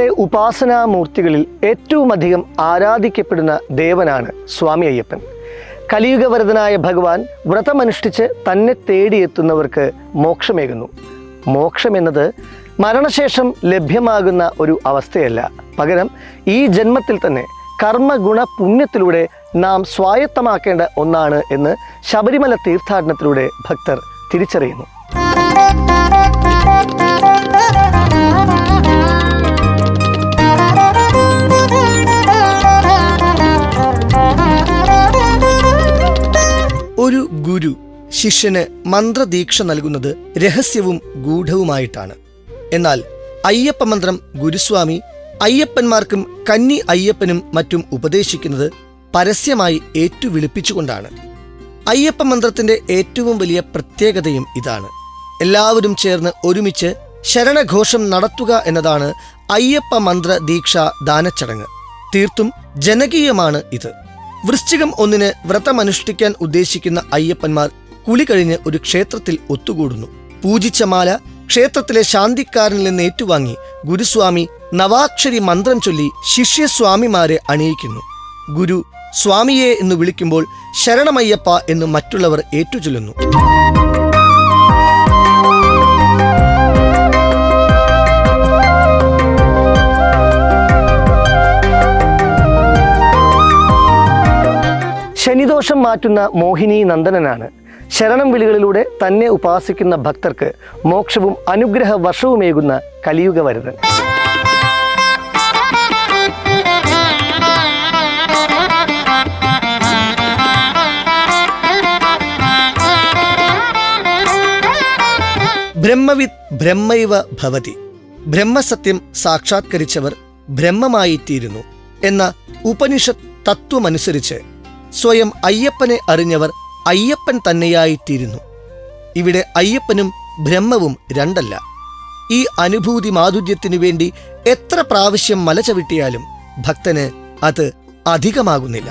ഉപാസനാമൂർത്തികളിൽ ഏറ്റവും അധികം ആരാധിക്കപ്പെടുന്ന ദേവനാണ് സ്വാമി അയ്യപ്പൻ കലിയുഗവരതനായ ഭഗവാൻ വ്രതമനുഷ്ഠിച്ച് തന്നെ തേടിയെത്തുന്നവർക്ക് മോക്ഷമേകുന്നു. മോക്ഷമെന്നത് മരണശേഷം ലഭ്യമാകുന്ന ഒരു അവസ്ഥയല്ല. പകരം ഈ ജന്മത്തിൽ തന്നെ കർമ്മഗുണ പുണ്യത്തിലൂടെ നാം സ്വായത്തമാക്കേണ്ട ഒന്നാണ് എന്ന് ശബരിമല തീർത്ഥാടനത്തിലൂടെ ഭക്തർ തിരിച്ചറിയുന്നു. ഒരു ഗുരു ശിഷ്യന് മന്ത്രദീക്ഷ നൽകുന്നത് രഹസ്യവും ഗൂഢവുമായിട്ടാണ്. എന്നാൽ അയ്യപ്പ മന്ത്രം ഗുരുസ്വാമി അയ്യപ്പന്മാർക്കും കന്നി അയ്യപ്പനും മറ്റും ഉപദേശിക്കുന്നത് പരസ്യമായി ഏറ്റുവിളിപ്പിച്ചുകൊണ്ടാണ്. അയ്യപ്പ മന്ത്രത്തിന്റെ ഏറ്റവും വലിയ പ്രത്യേകതയും ഇതാണ്. എല്ലാവരും ചേർന്ന് ഒരുമിച്ച് ശരണഘോഷം നടത്തുക എന്നതാണ് അയ്യപ്പ മന്ത്ര ദീക്ഷ ദാനച്ചടങ്ങ് തീർത്തും ജനകീയമാണ് ഇത്. വൃശ്ചികം ഒന്നിന് വ്രതമനുഷ്ഠിക്കാൻ ഉദ്ദേശിക്കുന്ന അയ്യപ്പന്മാർ കുളി കഴിഞ്ഞ് ഒരു ക്ഷേത്രത്തിൽ ഒത്തുകൂടുന്നു. പൂജിച്ച മാല ക്ഷേത്രത്തിലെ ശാന്തിക്കാരനിൽ നിന്ന് ഏറ്റുവാങ്ങി ഗുരുസ്വാമി നവാക്ഷരി മന്ത്രം ചൊല്ലി ശിഷ്യസ്വാമിമാരെ അണിയിക്കുന്നു. ഗുരു സ്വാമിയെ എന്ന് വിളിക്കുമ്പോൾ ശരണമയ്യപ്പ എന്ന് മറ്റുള്ളവർ ഏറ്റുചൊല്ലുന്നു. ശനിദോഷം മാറ്റുന്ന മോഹിനി നന്ദനനാണ്. ശരണം വിളികളിലൂടെ തന്നെ ഉപാസിക്കുന്ന ഭക്തർക്ക് മോക്ഷവും അനുഗ്രഹ വർഷവുമേകുന്ന കലിയുഗ വരുന്നത് ബ്രഹ്മവിത് ബ്രഹ്മൈവ ഭവതി. ബ്രഹ്മസത്യം സാക്ഷാത്കരിച്ചവർ ബ്രഹ്മമായിത്തീരുന്നു എന്ന ഉപനിഷത്ത് തത്വമനുസരിച്ച് സ്വയം അയ്യപ്പനെ അറിഞ്ഞവർ അയ്യപ്പൻ തന്നെയായിത്തീരുന്നു. ഇവിടെ അയ്യപ്പനും ബ്രഹ്മവും രണ്ടല്ല. ഈ അനുഭൂതി മാധുര്യത്തിനു വേണ്ടി എത്ര പ്രാവശ്യം മല ചവിട്ടിയാലും ഭക്തന് അത് അധികമാകുന്നില്ല.